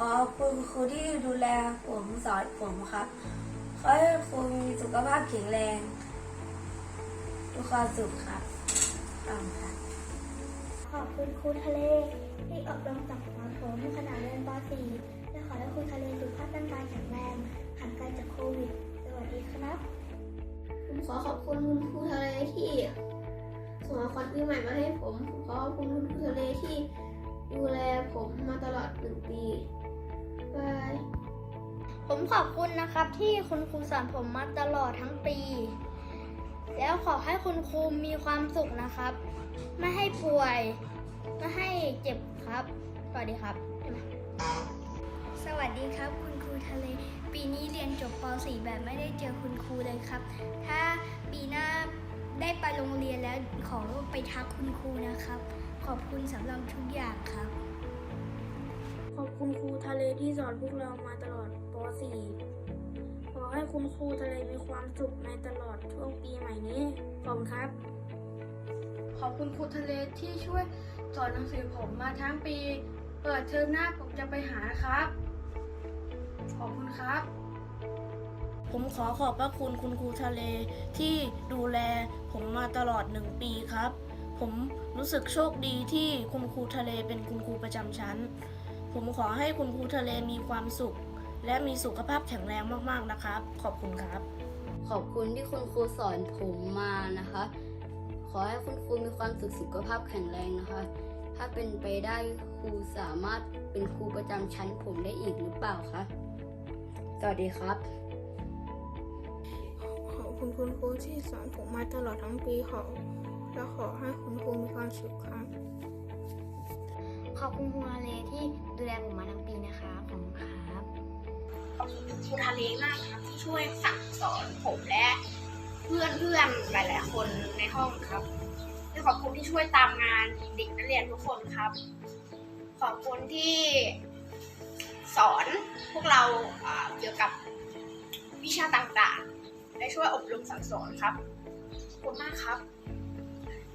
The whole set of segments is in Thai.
ผมขอขอบคุณครูที่ดูแลผมสอนผมครับ ขอให้ครูมีสุขภาพแข็งแรงมีความสุขครับขอบคุณครับขอบคุณครูทะเลที่อบรมสั่งสอนผมขณะเรียนป .4 และขอให้ครูทะเลสุขภาพร่างกายแข็งแรงห่างไกลจากโควิด สวัสดีครับ ผมขอขอบคุณคุณครูทะเลที่ส่งของขวัญปีใหม่มาให้ผมผมขอขอบคุณคุณครูทะเลที่ดูแลผมมา ตลอดหนึ่งปีบายผมขอบคุณนะครับที่คุณครูสอนผมมาตลอดทั้งปี แล้วขอให้คุณครูมีความสุขนะครับ ไม่ให้ป่วย ไม่ให้เจ็บครับ สวัสดีครับ สวัสดีครับคุณครูทะเล ปีนี้เรียนจบป .4 แบบไม่ได้เจอคุณครูเลยครับ ถ้าปีหน้าได้ไปโรงเรียนแล้วขอไปทักคุณครูนะครับ ขอบคุณสำหรับทุกอย่างครับ ขอบคุณครูทะเลที่สอนพวกเรามาตลอดป .4 ขอให้คุณครูทะเลมีความสุขในตลอดช่วงปีใหม่นี้ ขอบคุณครับ ขอบคุณครูทะเลที่ช่วยสอนหนังสือผมมาทั้งปี เปิดเทอมหน้าผมจะไปหานะครับ ขอบคุณครับ ผมขอขอบพระคุณคุณครูทะเลที่ดูแลผมมาตลอดหนึ่งปีครับ ผมรู้สึกโชคดีที่คุณครูทะเลเป็นคุณครูประจำชั้น ผมขอให้คุณครูทะเลมีความสุข และมีสุขภาพแข็งแรงมากๆนะครับ ขอบคุณครับ ขอบคุณที่คุณครูสอนผมมานะคะ ขอให้คุณครูมีความสุขสุขภาพแข็งแรงนะคะ ถ้าเป็นไปได้ครูสามารถเป็นครูประจำชั้นผมได้อีกหรือเปล่าคะสวัสดีครับขอบคุณคุณครูที่สอนผมมาตลอดทั้งปีขอและขอให้คุณครูมีความสุขครับ ขอบคุณครูทะเลที่ดูแลผมมาทั้งปีนะคะขอบคุณครับขอบคุณครูทะเลมากครับที่ช่วยสั่งสอนผมและเพื่อนเพื่อนหลาย ๆ คนในห้องครับและขอบคุณที่ช่วยตามงานเด็กนักเรียนทุกคนครับ ขอบคุณที่สอนพวกเราเกี่ยวกับวิชาต่างๆ และช่วยอบรมสั่งสอนครับ ขอบคุณมากครับ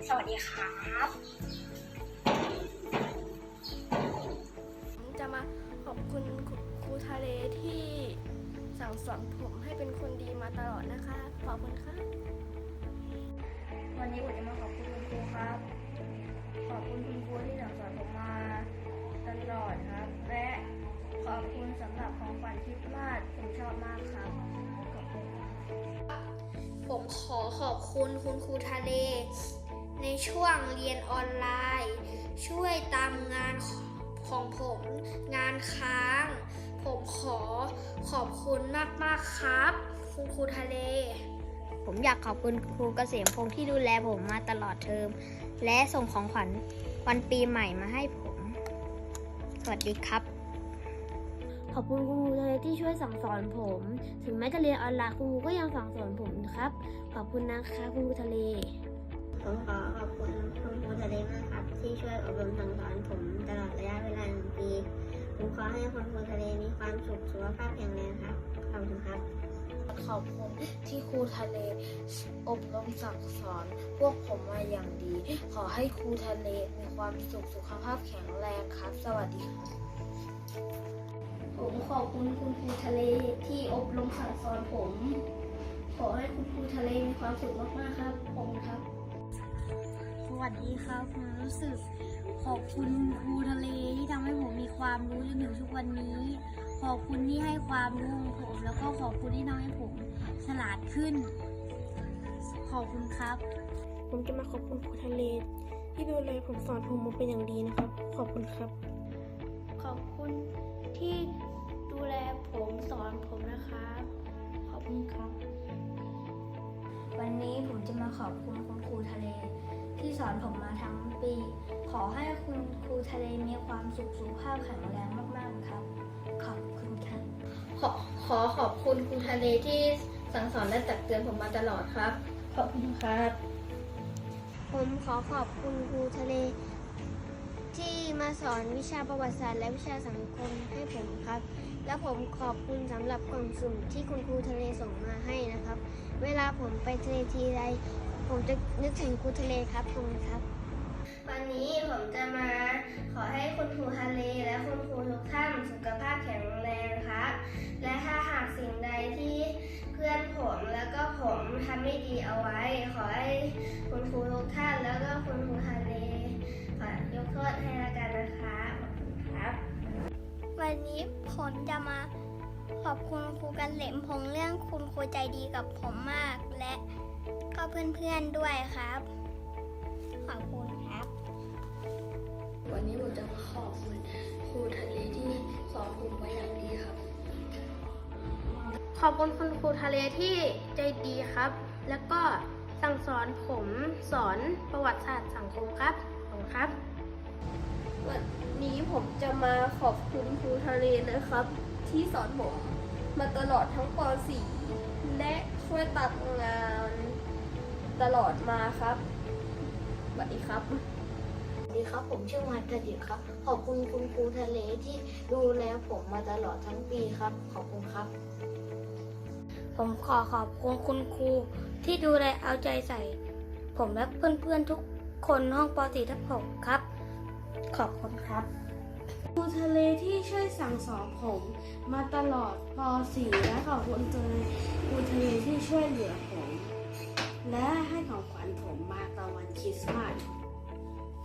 สวัสดีครับ อบคุณครูทะเลที่สั่งสอนผมให้เป็นคนดีมาตลอดนะคะ ขอบคุณค่ะวันนี้ผมจะมาขอบคุณคุณครูครับ ขอบคุณคุณครูที่สั่งสอนผมมาตลอดครับ และขอบคุณสำหรับของขวัญคริสต์มาสผมชอบมากครับขอบคุณครับผมขอขอบคุณคุณครูทะเล ในช่วงเรียนออนไลน์ ช่วยตามงานของ ผม งานค้าง ผมขอขอบคุณมาก ๆ ครับ คุณครูทะเล ผมอยากขอบคุณครูเกษมพงษ์ที่ดูแลผมมาตลอดเทอม และส่งของขวัญวันปีใหม่มาให้ผม สวัสดีครับ ขอบคุณคุณครูทะเลที่ช่วยสั่งสอนผม ถึงแม้จะเรียนออนไลน์คุณครูก็ยังสั่งสอนผมนะครับ ขอบคุณนะคะคุณครูทะเล ผมขอขอบคุณคุณครูทะเลมากครับ ที่ช่วยอบรมสั่งสอนผมตลอดระยะเวลาหนึ่งปี ผมขอให้คุณครูทะเลมีความสุขสุขภาพแข็งแรงครับ ขอบคุณครับ ขอบคุณที่ครูทะเลอบรมสั่งสอน พวกผมมาอย่างดี ขอให้ครูทะเลมีความสุขสุขภาพแข็งแรงครับ สวัสดีครับผมขอบคุณคุณครูทะเลที่อบรมสั่งสอนผม ขอให้คุณครูทะเลมีความสุขมากๆครับขอบคุณครับ วัสดีครับ ผมรู้สึกขอบคุณครูทะเลที่ทำให้ผมมีความรู้จนถึงทุกวันนี้ ขอบคุณที่ให้ความรู้ของผม แล้วก็ขอบคุณที่ทำให้ผมฉลาดขึ้น ขอบคุณครับ ผมจะมาขอบคุณครูทะเล ที่ดูแลผมสอนผมมาเป็นอย่างดีนะครับ ขอบคุณครับ ขอบคุณที่ดูแลผมสอนผมนะครับ ขอบคุณครับ วันนี้ผมจะมาขอบคุณคุณครูทะเล ที่สอนผมมาทั้งปี ขอให้คุณครูทะเลมีความสุขสุขภาพแข็งแรงมาก ๆ ครับ ขอบคุณครับขอขอขอบคุณครูทะเลที่สั่งสอนและตักเตือนผมมาตลอดครับ ขอบคุณครับ ผมขอขอบคุณครูทะเล ที่มาสอนวิชาประวัติศาสตร์และวิชาสังคมให้ผมครับ และผมขอบคุณสำหรับกล่องสุ่มที่คุณครูทะเลส่งมาให้นะครับ เวลาผมไปทะเลทีไร ผมจะนึกถึงครูทะเลครับคุณครับ วันนี้ผมจะมาขอให้คุณครูทะเลและคุณครูทุกท่านสุขภาพแข็งแรงครับ และถ้าหากสิ่งใดที่เพื่อนผมแล้วก็ผมทำไม่ดีเอาไว้ ขอให้คุณครูทุกท่านแล้วก็คุณครูทะเลขอยกโทษให้ละกันนะคะขอบคุณครับ วันนี้ผมจะมาขอบคุณครูกันเหลมผมเรื่องคุณครูใจดีกับผมมากและ ก็เพื่อนๆด้วยครับ ขอบคุณครับ วันนี้ผมจะมาขอบคุณครูทะเลที่สอนผมไว้อย่างดีครับ ขอบคุณคุณครูทะเลที่ใจดีครับ แล้วก็สั่งสอนผมสอนประวัติศาสตร์สังคมครับขอบคุณครับ วันนี้ผมจะมาขอบคุณครูทะเลนะครับ ที่สอนผม มาตลอดทั้งป .4 และช่วยตัดงานตลอดมาครับสวัสดีครับ สวัสดีครับ ผมชื่อมาตดิตครับ ขอบคุณคุณครูทะเลที่ดูแลผมมาตลอดทั้งปีครับ ขอบคุณครับ ผมขอขอบคุณคุณครูที่ดูแลเอาใจใส่ ผมและเพื่อนๆทุกคนห้องป .4 ทับ6ครับ ขอบคุณครับ ครูทะเลที่ช่วยสั่งสอนผม มาตลอดป .4 และขอบคุณเจอครูทะเลที่ช่วยเหลือผม และให้ของขวัญผมมาตอนวันคริสต์มาส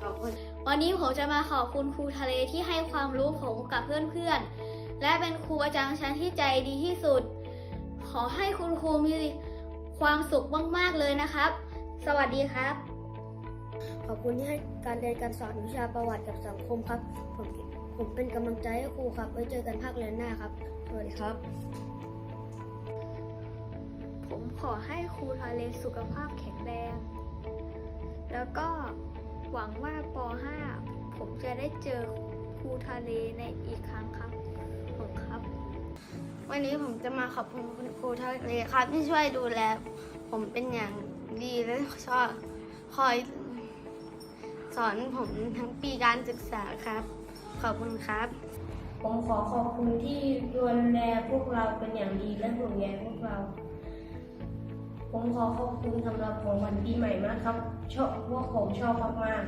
ขอบคุณวันนี้ผมจะมาขอบคุณครูทะเลที่ให้ความรู้ผมกับเพื่อนๆ และเป็นครูอาจารย์ชั้นที่ใจดีที่สุด ขอให้คุณครูมีความสุขมากๆเลยนะครับ สวัสดีครับ ขอบคุณที่ให้การเรียนการสอนวิชาประวัติกับสังคมครับ ผม ผมเป็นกำลังใจให้ครูครับ ไว้เจอกันภาคเรียนหน้าครับ สวัสดีครับ ผมขอให้ครูทะเลสุขภาพแข็งแรง แล้วก็หวังว่าป .5 ผมจะได้เจอครูทะเลในอีกครั้งครับผมครับ วันนี้ผมจะมาขอบคุณคุณครูทะเลครับ ที่ช่วยดูแล ผมเป็นอย่างดีและชอบคอยสอนผมทั้งปีการศึกษาครับ ขอบคุณครับ ผมขอขอบคุณที่ดูแลพวกเราเป็นอย่างดีและห่วงใยพวกเรา ผมขอขอบคุณสำหรับของขวัญปีใหม่มากครับ ชอบพวกผมชอบมาก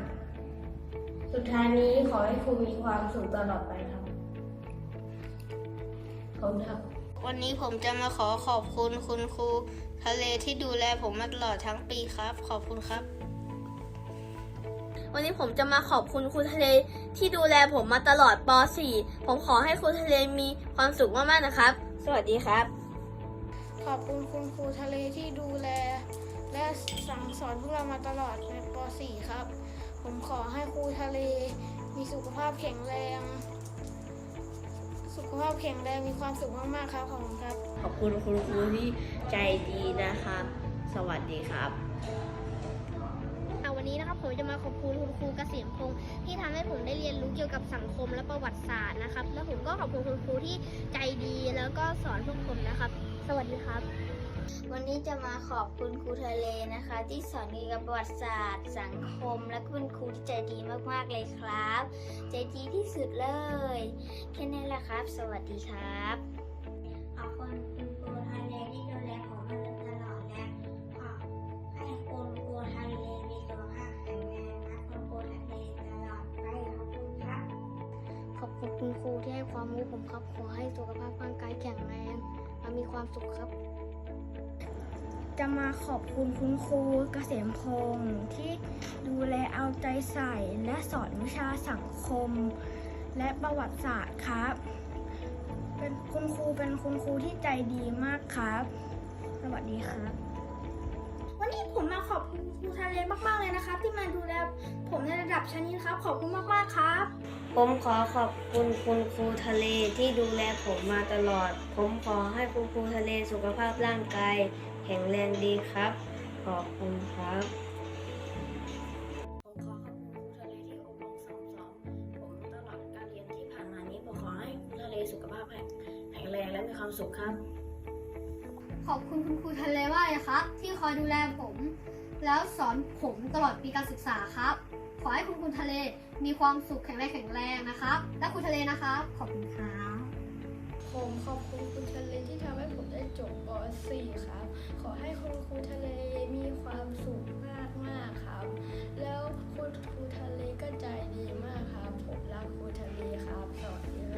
ๆสุดท้ายนี้ขอให้ครูมีความสุขตลอดไปครับขอบคุณครับ วันนี้ผมจะมาขอขอบคุณคุณครูทะเลที่ดูแลผมมาตลอดทั้งปีครับ ขอบคุณครับ วันนี้ผมจะมาขอบคุณครูทะเลที่ดูแลผมมาตลอดป .4 ผมขอให้ครูทะเลมีความสุขมากๆนะครับ สวัสดีครับ ขอบคุณคุณครูทะเลที่ดูแล และสั่งสอนพวกเรามาตลอดในป .4 ครับ ผมขอให้ครูทะเลมีสุขภาพแข็งแรง สุขภาพแข็งแรงมีความสุขมากๆครับขอบคุณครับ ขอบคุณคุณครูที่ใจดีนะครับ สวัสดีครับ ขอบคุณคุณครูเกษมพงศ์ที่ทำให้ผมได้เรียนรู้เกี่ยวกับสังคมและประวัติศาสตร์นะครับ แล้วผมก็ขอบคุณคุณครูที่ใจดีแล้วก็สอนพวกผมนะครับ สวัสดีครับ วันนี้จะมาขอบคุณครูทะเลนะคะ ที่สอนเกี่ยวกับประวัติศาสตร์ สังคม และก็เป็นครูที่ใจดีมากๆเลยครับ ใจดีที่สุดเลย แค่นี้แหละครับ สวัสดีครับขอบคุณ ขอบคุณคุณครูที่ให้ความรู้ผมครับ ขอให้สุขภาพร่างกายแข็งแรงและมีความสุขครับ จะมาขอบคุณคุณครูเกษมพงศ์ที่ดูแลเอาใจใส่และสอนวิชาสังคม และประวัติศาสตร์ครับ เป็นคุณครูเป็นคุณครูที่ใจดีมากครับ สวัสดีครับ วันนี้ผมมาขอบคุณครูทะเลมากๆเลยนะครับ ที่มาดูแลผมในระดับชั้นนี้ครับ ขอบคุณมากๆครับ ผมขอขอบคุณคุณครูทะเลที่ดูแลผมมาตลอด ผมขอให้คุณครูทะเลสุขภาพร่างกายแข็งแรงดีครับ ขอบคุณครับผมขอขอบคุณครูทะเลที่อบรมสั่งสอนผมตลอดการเรียนที่ผ่านมานี้ผมขอให้ครูทะเลสุขภาพแข็งแรงและมีความสุขครับ ขอบคุณคุณครูทะเลมากเลยครับ ที่คอยดูแลผม แล้วสอนผมตลอดปีการศึกษาครับ ขอให้คุณคุณทะเลมีความสุขแข็งแรงแข็งแรงนะครับ และคุณทะเลนะครับ ขอบคุณครับผมขอบคุณคุณทะเลที่ทำให้ผมได้จบป .4 ครับ ขอให้คุณครูทะเลมีความสุขมากมากครับ แล้วคุณครูทะเลก็ใจดีมากครับ ผมรักครูทะเลครับสวัสดี